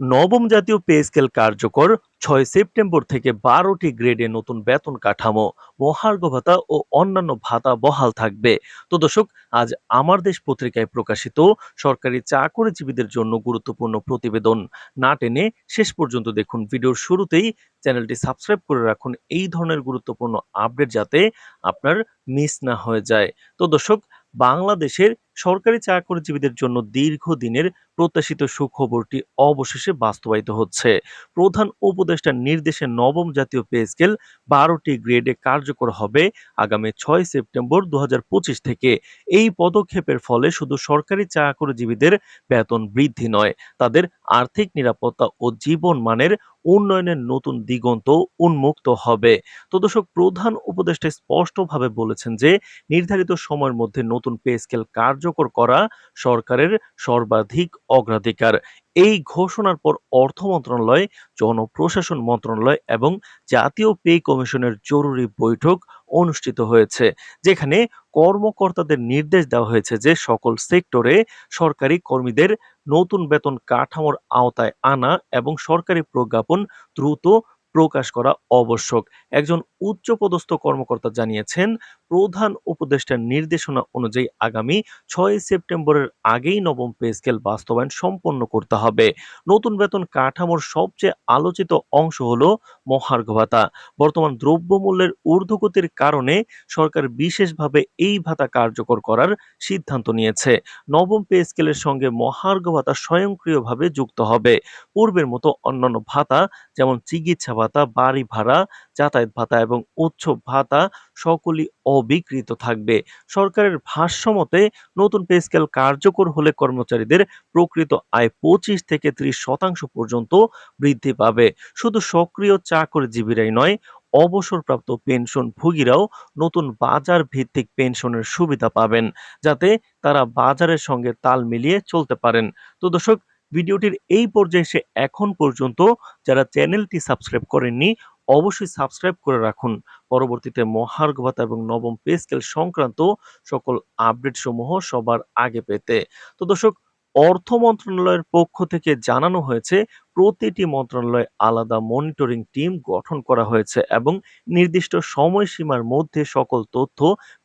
নবম জাতীয় pay scale কার্যকর, ছয় সেপ্টেম্বর থেকে বারোটি গ্রেডে নতুন বেতন কাঠামো, মহার্ঘ ভাতা ও অন্যান্য ভাতা বহাল থাকবে। তো দর্শক, আজ আমার দেশ পত্রিকায় প্রকাশিত সরকারি চাকরিজীবীদের জন্য গুরুত্বপূর্ণ প্রতিবেদন। না টেনে শেষ পর্যন্ত দেখুন ভিডিওর শুরুতেই। চ্যানেলটি সাবস্ক্রাইব করে রাখুন এই ধরনের গুরুত্বপূর্ণ আপডেট যাতে আপনার মিস না হয়ে যায়। তো দর্শক, বাংলাদেশের সরকারি চাকরিজীবীদের জন্য দীর্ঘদিনের প্রত্যাশিত সুখবরটি অবশেষে বাস্তবায়িত হচ্ছে। প্রধান উপদেষ্টার নির্দেশে নবম জাতীয় পে স্কেল বারোটি গ্রেডে কার্যকর হবে আগামী ছয় সেপ্টেম্বর দু হাজার পঁচিশ থেকে। এই পদক্ষেপের ফলে শুধু সরকারি চাকরিজীবীদের বেতন বৃদ্ধি নয়, তাদের আর্থিক নিরাপত্তা ও জীবন মানের উন্নয়নের নতুন দিগন্ত উন্মুক্ত হবে। তো প্রধান উপদেষ্টা স্পষ্টভাবে বলেছেন যে, নির্ধারিত সময়ের মধ্যে নতুন পে স্কেল কার্যকর করা সরকারের সর্বাধিক অগ্রাধিকার। এই ঘোষণার পর অর্থ মন্ত্রণালয়, জনপ্রশাসন মন্ত্রণালয় এবং জাতীয় পে কমিশনের জরুরি বৈঠক অনুষ্ঠিত হয়েছে, যেখানে কর্মকর্তাদের নির্দেশ দেওয়া হয়েছে যে সকল সেক্টরে সরকারি কর্মীদের নতুন বেতন কাঠামোর আওতায় আনা এবং সরকারি প্রজ্ঞাপন দ্রুত প্রকাশ করা আবশ্যক। একজন উচ্চপদস্থ কর্মকর্তা জানিয়েছেন, প্রধান উপদেষ্টার নির্দেশনা অনুযায়ী আগামী ছয় সেপ্টেম্বরের আগেই নবম পে স্কেল বাস্তবায়ন সম্পন্ন করতে হবে। নতুন বেতন কাঠামোর সবচেয়ে আলোচিত অংশ হল মহার্ঘ ভাতা বর্তমান দ্রব্যমূল্যের ঊর্ধ্বগতির কারণে সরকার বিশেষভাবে এই ভাতা কার্যকর করার সিদ্ধান্ত নিয়েছে। নবম পে স্কেলের সঙ্গে মহার্ঘ ভাতা স্বয়ংক্রিয়ভাবে যুক্ত হবে। পূর্বের মতো অন্যান্য ভাতা, যেমন চিকিৎসা ভাতা, বাড়ি ভাড়া, যাতায়াত ভাতা এবং উৎসব ভাতা সকলই অবিকৃত থাকবে। সরকারের ভাষ্যমতে নতুন পে স্কেল কার্যকর হলে কর্মচারীদের প্রকৃত আয় পঁচিশ থেকে ত্রিশ শতাংশ পর্যন্ত বৃদ্ধি পাবে। শুধু সক্রিয় চাকরিজীবীরাই নয়, অবসরপ্রাপ্ত পেনশন ভোগীরাও নতুন বাজার ভিত্তিক পেনশনের সুবিধা পাবেন, যাতে তারা বাজারের সঙ্গে তাল মিলিয়ে চলতে পারেন। তো দর্শক ভিডিওটির এই পর্যায়ে এসে এখন পর্যন্ত যারা চ্যানেলটি সাবস্ক্রাইব করেননি, অবশ্যই সাবস্ক্রাইব করে রাখুন। পরবর্তীতে মহার্ঘ ভাতা এবং নবম পে স্কেল সংক্রান্ত সকল আপডেট সমূহ সবার আগে পেতে। তো দর্শক অর্থ মন্ত্রণালয়ের পক্ষ থেকে জানানো হয়েছে, প্রতিটি মন্ত্রণালয়ে আলাদা মনিটরিং টিম গঠন করা হয়েছে এবং নির্দিষ্ট সময়সীমার মধ্যে সকল তথ্য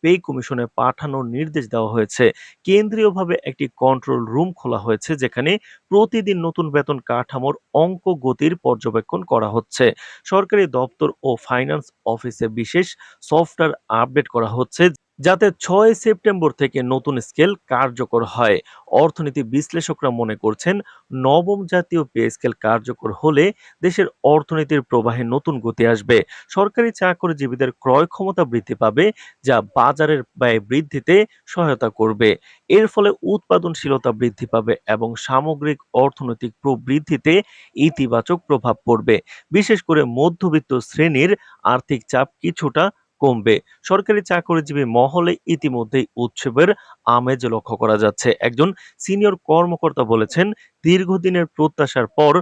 পে কমিশনে পাঠানোর নির্দেশ দেওয়া হয়েছে। কেন্দ্রীয়ভাবে একটি কন্ট্রোল রুম খোলা হয়েছে, যেখানে প্রতিদিন নতুন বেতন কাঠামোর অঙ্ক গতির পর্যবেক্ষণ করা হচ্ছে। সরকারি দপ্তর ও ফাইন্যান্স অফিসে বিশেষ সফটওয়্যার আপডেট করা হচ্ছে। যাতে ছয় সেপ্টেম্বর থেকে নতুন স্কেল কার্যকর হয়। অর্থনীতি বিশ্লেষকরা মনে করছেন, নবম জাতীয় পে স্কেল কার্যকর হলে দেশের অর্থনীতির প্রবাহে নতুন গতি আসবে। সরকারি চাকরিজীবীদের ক্রয় ক্ষমতা বৃদ্ধি পাবে, যা বাজারের ব্যয় বৃদ্ধিতে সহায়তা করবে। এর ফলে উৎপাদনশীলতা বৃদ্ধি পাবে এবং সামগ্রিক অর্থনৈতিক প্রবৃদ্ধিতে ইতিবাচক প্রভাব পড়বে। বিশেষ করে মধ্যবিত্ত শ্রেণির আর্থিক চাপ কিছুটা কমবে। সরকারি চাকরিজীবী মহলে ইতিমধ্যেই উৎসবের আমেজ লক্ষ্য করা যাচ্ছে। একজন সিনিয়র কর্মকর্তা বলেছেন, দীর্ঘদিনের প্রত্যাশার পর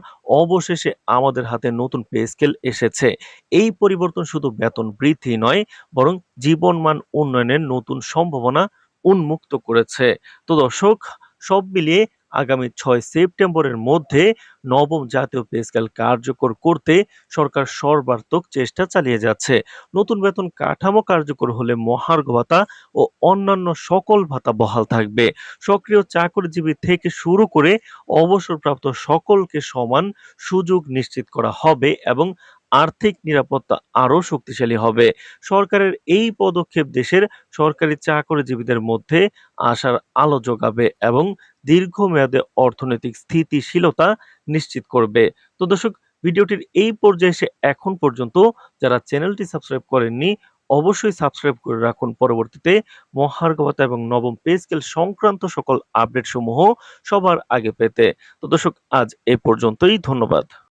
অবশেষে আমাদের হাতে নতুন পে স্কেল এসেছে। এই পরিবর্তন শুধু বেতন বৃদ্ধি নয়, বরং জীবনমান উন্নয়নের নতুন সম্ভাবনা উন্মুক্ত করেছে। তো দর্শক, সব মিলিয়ে আগামী ছয় সেপ্টেম্বরের মধ্যে নবম জাতীয় পে স্কেল কার্যকর করতে সরকার সর্বাত্মক চেষ্টা চালিয়ে যাচ্ছে। নতুন বেতন কাঠামো কার্যকর হলে মহার্ঘ ভাতা ও অন্যান্য সকল ভাতা বহাল থাকবে। সক্রিয় চাকরিজীবী থেকে শুরু করে অবসরপ্রাপ্ত সকলকে সমান সুযোগ নিশ্চিত করা হবে এবং আর্থিক নিরাপত্তা আরও শক্তিশালী হবে। সরকারের এই পদক্ষেপ দেশের সরকারি চাকরিজীবীদের মধ্যে আশার আলো যোগাবে এবং দীর্ঘমেয়াদে অর্থনৈতিক স্থিতিশীলতা নিশ্চিত করবে। তো দর্শক, ভিডিওটির এই পর্যায়ে এসে এখন পর্যন্ত যারা চ্যানেলটি সাবস্ক্রাইব করেননি, অবশ্যই সাবস্ক্রাইব করে রাখুন। পরবর্তীতে মহার্গবতা এবং নবম পে স্কেল সংক্রান্ত সকল আপডেট সমূহ সবার আগে পেতে। তো দর্শক, আজ এ পর্যন্তই। ধন্যবাদ।